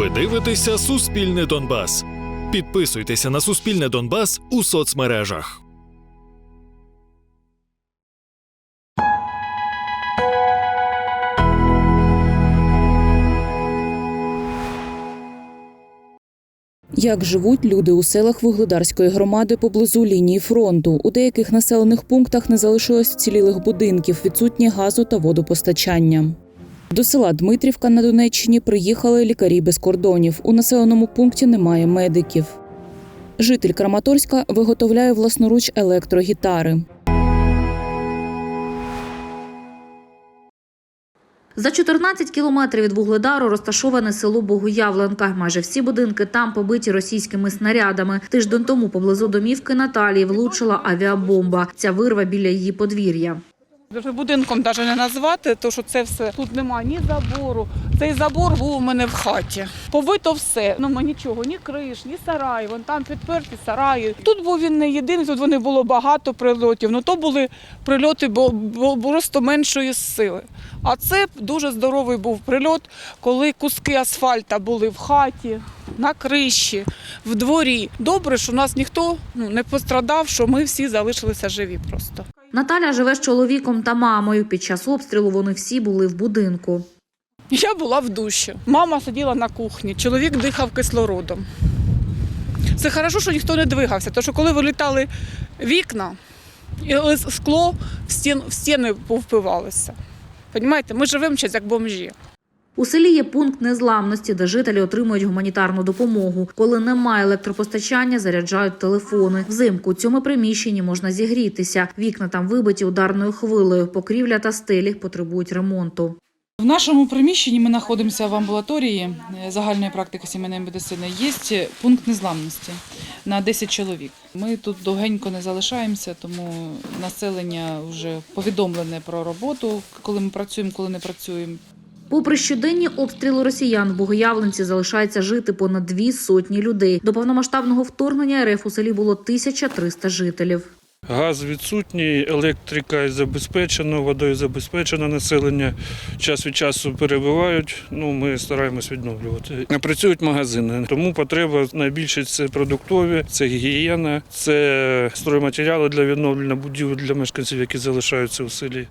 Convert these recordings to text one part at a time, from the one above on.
Ви дивитеся Суспільне Донбас. Підписуйтеся на Суспільне Донбас у соцмережах. Як живуть люди у селах Вугледарської громади поблизу лінії фронту? У деяких населених пунктах не залишилось вцілілих будинків, відсутні газу та водопостачання. До села Дмитрівка на Донеччині приїхали лікарі без кордонів. У населеному пункті немає медиків. Житель Краматорська виготовляє власноруч електрогітари. За 14 кілометрів від Вугледару розташоване село Богоявленка. Майже всі будинки там побиті російськими снарядами. Тиждень тому поблизу домівки Наталії влучила авіабомба. Ця вирва біля її подвір'я. Даже будинком навіть не назвати, тому що це все тут немає ні забору. Цей забор був у мене в хаті. Побито все. Ну ми нічого, ні криш, ні сараї. Вон там підперті сараї. Тут був він не єдиний, тут вони було багато прильотів. Ну то були прильоти бо, просто меншої сили. А це дуже здоровий був прильот, коли куски асфальта були в хаті, на криші, в дворі. Добре, що нас ніхто ну, не пострадав, що ми всі залишилися живі просто. Наталя живе з чоловіком та мамою. Під час обстрілу вони всі були в будинку. Я була в душі. Мама сиділа на кухні, чоловік дихав кислородом. Це хорошо, що ніхто не двигався, тому що коли вилітали вікна, і скло в, стіни повпивалося. Понімаєте, ми живемо зараз як бомжі. У селі є пункт незламності, де жителі отримують гуманітарну допомогу. Коли немає електропостачання, заряджають телефони. Взимку у цьому приміщенні можна зігрітися. Вікна там вибиті ударною хвилею. Покрівля та стелі потребують ремонту. В нашому приміщенні ми знаходимося в амбулаторії е, загальної практики сімейної медицини. Є пункт незламності на 10 чоловік. Ми тут довгенько не залишаємося, тому населення вже повідомлене про роботу, коли ми працюємо, коли не працюємо. Попри щоденні обстріли росіян, в Богоявленці залишається жити понад дві сотні людей. До повномасштабного вторгнення РФ у селі було 1300 жителів. Газ відсутній, електрика забезпечена, водою забезпечено населення. Час від часу перебувають. Ну ми стараємось відновлювати. Працюють магазини, тому потреба найбільше це продуктові, це гігієна, це стройматеріали для відновлення будівель для мешканців, які залишаються у селі.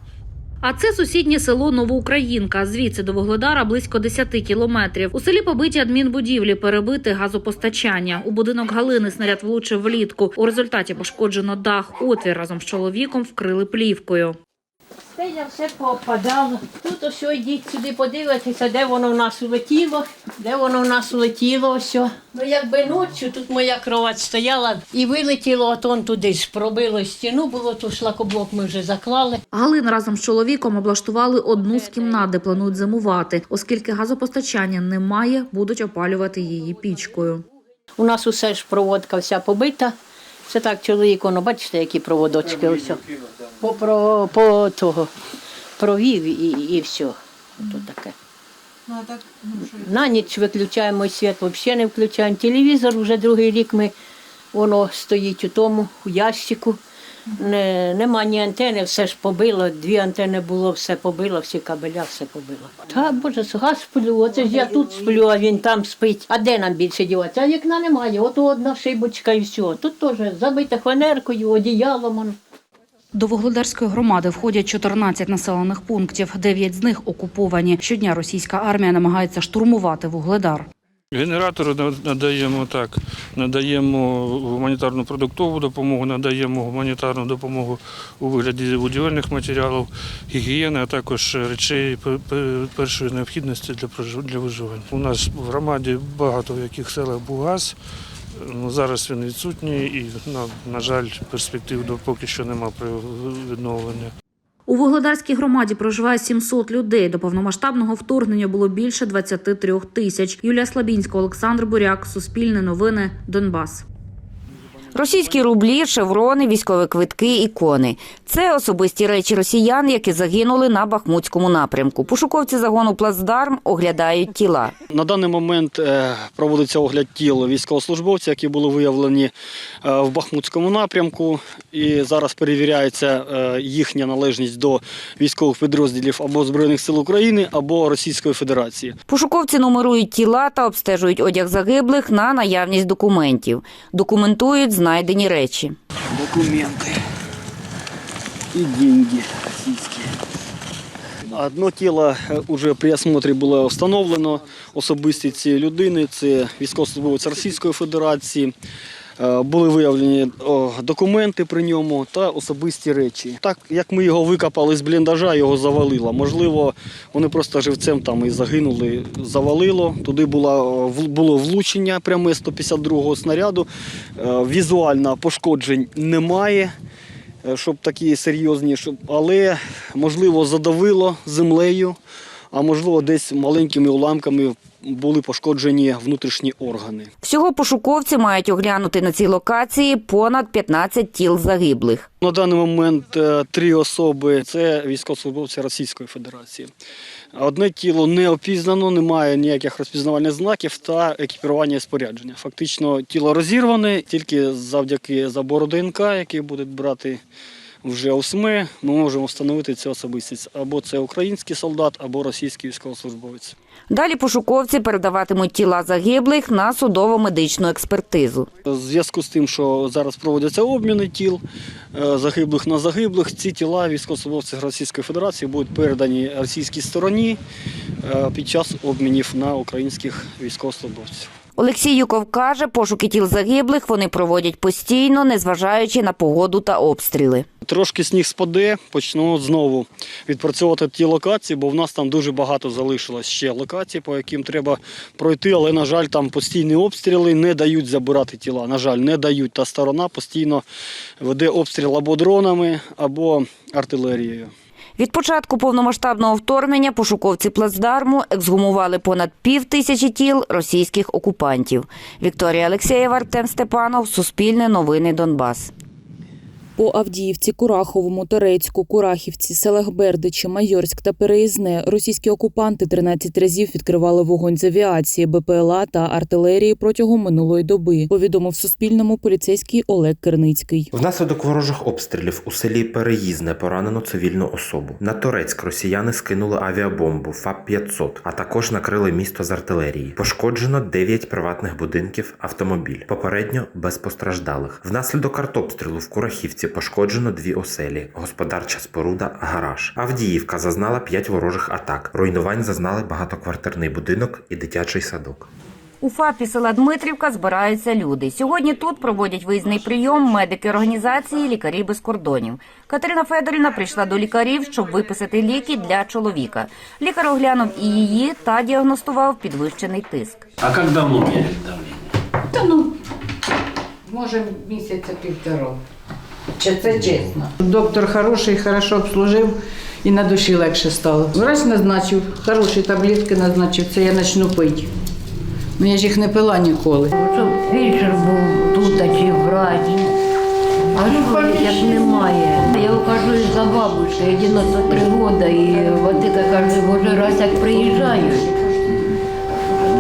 А це сусіднє село Новоукраїнка. Звідси до Вугледара близько 10 кілометрів. У селі побиті адмінбудівлі, перебите газопостачання. У будинок Галини снаряд влучив влітку. У результаті пошкоджено дах. Отвір разом з чоловіком вкрили плівкою. Це я все попадало. Тут ось йдіть сюди подивитися, де воно в нас улетіло, де воно в нас улетіло. Ось. Ну якби ночі тут моя кровать стояла і вилетіло от он туди пробило стіну, було то шлакоблок ми вже заклали. Галина разом з чоловіком облаштували одну з кімнат, де планують зимувати. Оскільки газопостачання немає, будуть опалювати її пічкою. У нас усе ж проводка вся побита. Це так чоловік, воно, бачите, які проводочки ось. По, про, по того провів і, і все. Ото таке. На ніч виключаємо і світ, взагалі не включаємо. Телевізор вже другий рік ми воно стоїть у тому, у ящику. Не, нема ні антени, все ж побило, дві антени було, все побило, всі кабеля, все побило. Та боже, я сплю, оце ж я тут сплю, а він там спить. А де нам більше діватися? А вікна немає, от одна шибочка і все. Тут теж забите фанеркою, одіялом. До Вугледарської громади входять 14 населених пунктів. Дев'ять з них окуповані. Щодня російська армія намагається штурмувати Вугледар. Генератори на- надаємо так, надаємо гуманітарну продуктову допомогу, надаємо гуманітарну допомогу у вигляді будівельних матеріалів, гігієни, а також речей пе- пе- першої необхідності для для виживання. У нас в громаді багато в яких селах був газ. Ну, зараз він відсутній і, на, жаль, перспектив поки що немає відновлення. У Вугледарській громаді проживає 700 людей. До повномасштабного вторгнення було більше 23 тисяч. Юлія Слабінська, Олександр Буряк, Суспільне новини, Донбас. Російські рублі, шеврони, військові квитки, ікони це особисті речі росіян, які загинули на Бахмутському напрямку. Пошуковці загону Плацдарм оглядають тіла. На даний момент е, проводиться огляд тіл військовослужбовців, які були виявлені е, в Бахмутському напрямку. І зараз перевіряється е, їхня належність до військових підрозділів або Збройних сил України, або Російської Федерації. Пошуковці нумерують тіла та обстежують одяг загиблих на наявність документів. Документують знайдені речі. Документи і деньги російські. Одно тіло вже при осмотрі було встановлено. Особисті цієї людини це військовослужбовець Російської Федерації. Е, Були виявлені документи при ньому та особисті речі. Так як ми його викопали з бліндажа, його завалило. Можливо, вони просто живцем там і загинули, завалило. Туди було, було влучення пряме 152-го снаряду. Е, Візуально пошкоджень немає е, щоб такі серйозні, щоб, але можливо задавило землею, а можливо десь маленькими уламками були пошкоджені внутрішні органи. Всього пошуковці мають оглянути на цій локації понад 15 тіл загиблих. На даний момент е, три особи це військовослужбовці Російської Федерації. Одне тіло не опізнано, немає ніяких розпізнавальних знаків та екіпірування і спорядження. Фактично тіло розірване тільки завдяки забору ДНК, який будуть брати вже осми ми можемо встановити цю особистість. Або це український солдат, або російський військовослужбовець. Далі пошуковці передаватимуть тіла загиблих на судово-медичну експертизу. У зв'язку з тим, що зараз проводяться обміни тіл е, загиблих на загиблих, ці тіла військовослужбовців Російської Федерації будуть передані російській стороні е, під час обмінів на українських військовослужбовців. Олексій Юков каже, пошуки тіл загиблих вони проводять постійно, незважаючи на погоду та обстріли. Трошки сніг спаде, почнемо знову відпрацьовувати ті локації, бо в нас там дуже багато залишилось ще локацій, по яким треба пройти, але, на жаль, там постійні обстріли не дають забирати тіла. На жаль, не дають. Та сторона постійно веде обстріл або дронами, або артилерією. Від початку повномасштабного вторгнення пошуковці плацдарму ексгумували понад пів тисячі тіл російських окупантів. Вікторія Алексєєва, Артем Степанов, Суспільне новини Донбас. По Авдіївці, Кураховому, Торецьку, Курахівці, селах Бердичі, Майорськ та Переїзне російські окупанти 13 разів відкривали вогонь з авіації, БПЛА та артилерії протягом минулої доби. Повідомив Суспільному поліцейський Олег Керницький. Внаслідок ворожих обстрілів у селі Переїзне поранено цивільну особу. На Торецьк росіяни скинули авіабомбу ФАП-500, а також накрили місто з артилерії. Пошкоджено 9 приватних будинків, автомобіль. Попередньо без постраждалих. Внаслідок артобстрілу в Курахівці пошкоджено дві оселі, господарча споруда, гараж. Авдіївка зазнала 5 ворожих атак. Руйнувань зазнали багатоквартирний будинок і дитячий садок. У ФАПі села Дмитрівка збираються люди. Сьогодні тут проводять виїзний прийом медики організації Лікарі без кордонів. Катерина Федорівна прийшла до лікарів, щоб виписати ліки для чоловіка. Лікар оглянув і її та діагностував підвищений тиск. А как давно мерили давление? Та ну, може, місяця півтора. Чи це чесно? Доктор хороший, хорошо обслужив і на душі легше стало. Врач назначив, хороші таблетки назначив, це я почну пити. Ну я ж їх не пила ніколи. Фельдшер був тут, а чи врач. А що, як немає? Я ухожу за бабушкою, 93 роки, і Ватика каже, боже, раз як приїжджають,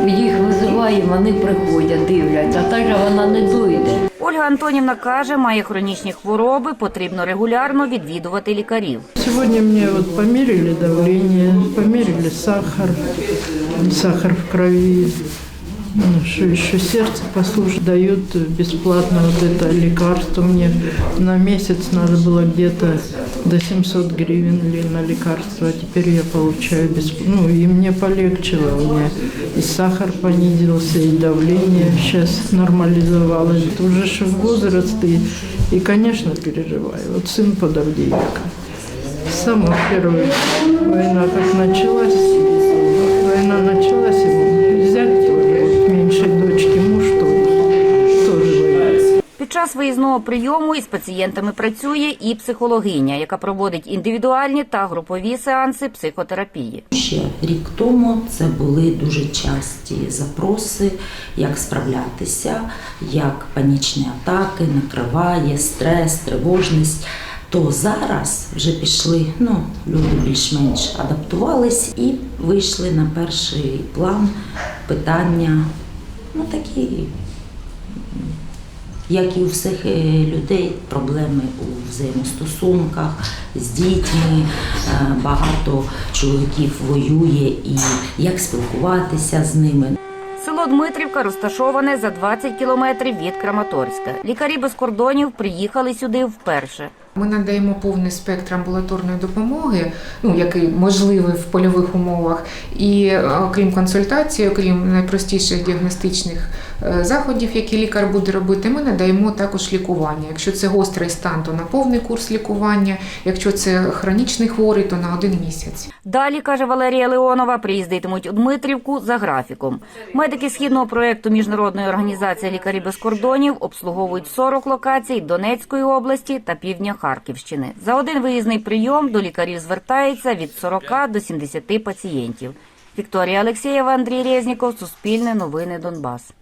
їх визиваємо, вони приходять, дивляться, а так же вона не дойде. Ольга Антонівна каже, має хронічні хвороби, потрібно регулярно відвідувати лікарів. Сьогодні мені от померили давлення, померили сахар, сахар в крови. Ну, что еще сердце послушать, дают бесплатно вот это лекарство мне. На месяц надо было где-то до 700 гривен ли на лекарство, а теперь я получаю бесплатно. Ну, и мне полегчало, у меня и сахар понизился, и давление сейчас нормализовалось. Это уже ж возраст, и, и, конечно, переживаю. Вот сын под Авдеевкой. С самой первой война как началась, война началась, Під час виїзного прийому із пацієнтами працює і психологиня, яка проводить індивідуальні та групові сеанси психотерапії. Ще рік тому це були дуже часті запроси, як справлятися, як панічні атаки, накриває, стрес, тривожність. То зараз вже пішли, ну, люди більш-менш адаптувались і вийшли на перший план питання, ну такі, як і у всіх е, людей, проблеми у взаємостосунках з дітьми. Е, Багато чоловіків воює і як спілкуватися з ними. Село Дмитрівка розташоване за 20 кілометрів від Краматорська. Лікарі без кордонів приїхали сюди вперше. Ми надаємо повний спектр амбулаторної допомоги, ну який можливий в польових умовах. І е, окрім консультації, окрім найпростіших діагностичних заходів, які лікар буде робити, ми надаємо також лікування. Якщо це гострий стан, то на повний курс лікування. Якщо це хронічний хворий, то на один місяць. Далі, каже Валерія Леонова, приїздитимуть у Дмитрівку за графіком. Медики східного проєкту Міжнародної організації лікарі без кордонів обслуговують 40 локацій Донецької області та півдня Харківщини. За один виїзний прийом до лікарів звертається від 40 до 70 пацієнтів. Вікторія Алексєєва, Андрій Резніков, Суспільне новини Донбас.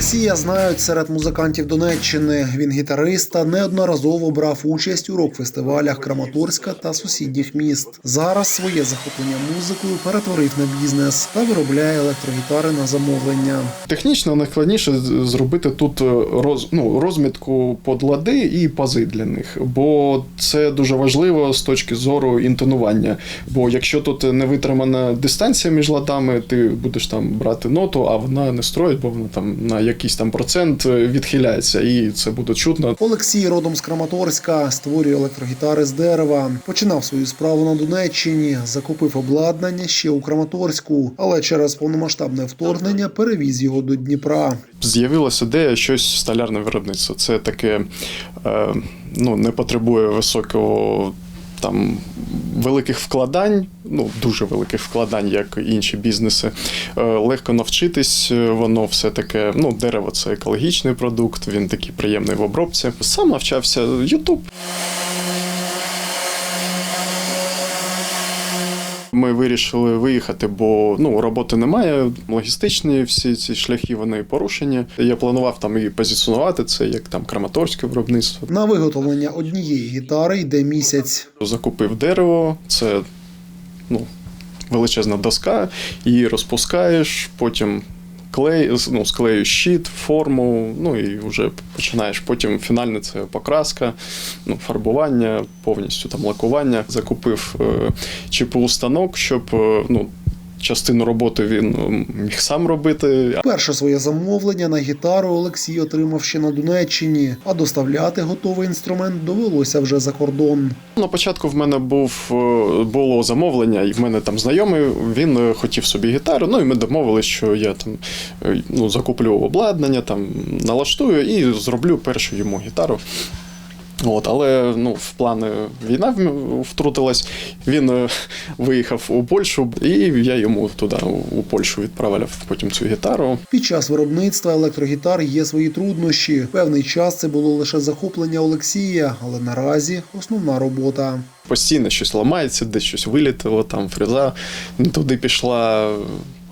Олексія знають серед музикантів Донеччини. Він гітарист та неодноразово брав участь у рок-фестивалях Краматорська та сусідніх міст. Зараз своє захоплення музикою перетворив на бізнес та виробляє електрогітари на замовлення. Технічно найскладніше зробити тут е, роз, ну, розмітку под лади і пази для них, бо це дуже важливо з точки зору інтонування. Бо якщо тут не витримана дистанція між ладами, ти будеш там брати ноту, а вона не строїть, бо вона там на якийсь там процент е, відхиляється, і це буде чутно. Олексій родом з Краматорська створює електрогітари з дерева. Починав свою справу на Донеччині, закупив обладнання ще у Краматорську, але через повномасштабне вторгнення перевіз його до Дніпра. З'явилася ідея щось столярне виробництво. Це таке е, ну, не потребує високого там великих вкладань, ну дуже великих вкладань, як інші бізнеси. Е, легко навчитись, е, воно все таке. Ну, дерево це екологічний продукт, він такий приємний в обробці. Сам навчався Ютуб. Ми вирішили виїхати, бо ну роботи немає. Логістичні всі ці шляхи вони порушені. Я планував там і позиціонувати це як там краматорське виробництво. На виготовлення однієї гітари йде місяць. Закупив дерево, це ну, величезна доска, її розпускаєш, потім клей, ну, склею щит, форму, ну і вже починаєш. Потім фінальне це покраска, ну, фарбування, повністю там лакування. Закупив е, ЧПУ станок, щоб е, ну, частину роботи він е, міг сам робити, Перше своє замовлення на гітару Олексій отримав ще на Донеччині, а доставляти готовий інструмент довелося вже за кордон. На початку в мене був е, було замовлення, і в мене там знайомий, він е, хотів собі гітару. Ну і ми домовилися, що я там е, ну, закуплю обладнання, там налаштую і зроблю першу йому гітару. От, але ну, в плани війна втрутилась. Він е, виїхав у Польщу, і я йому туди, у Польщу, відправляв потім цю гітару. Під час виробництва електрогітар є свої труднощі. Певний час це було лише захоплення Олексія, але наразі основна робота. постійно щось ламається, десь щось вилітило, там фреза не туди пішла.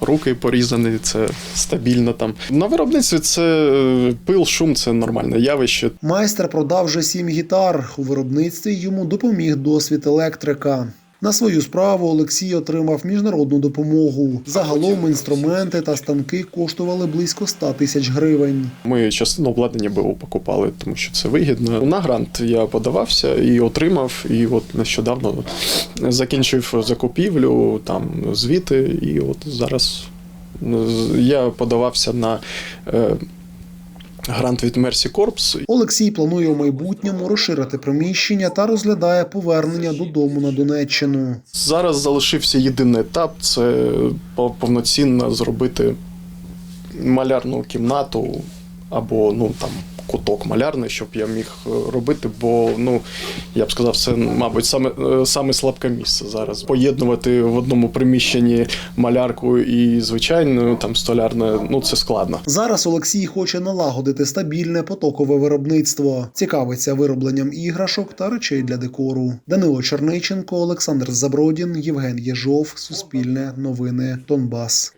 Руки порізані, це стабільно там. На виробництві це е, пил, шум, це нормальне явище. Майстер продав вже сім гітар. У виробництві йому допоміг досвід електрика. На свою справу Олексій отримав міжнародну допомогу. Загалом інструменти та станки коштували близько 100 тисяч гривень. Ми частину обладнання БУ покупали, тому що це вигідно. На грант я подавався і отримав. І от нещодавно закінчив закупівлю, там звіти, і от зараз е, я подавався на. Грант від Мерсі Корпс Олексій планує у майбутньому розширити приміщення та розглядає повернення додому на Донеччину. Зараз залишився єдиний етап це повноцінно зробити малярну кімнату або ну там куток малярний, щоб я міг е, робити, бо ну я б сказав, це, мабуть, саме, е, саме слабке місце зараз. Поєднувати в одному приміщенні малярку і звичайну там столярне, ну це складно. Зараз Олексій хоче налагодити стабільне потокове виробництво, цікавиться виробленням іграшок та речей для декору. Данило Черниченко, Олександр Забродін, Євген Єжов, Суспільне новини Донбас.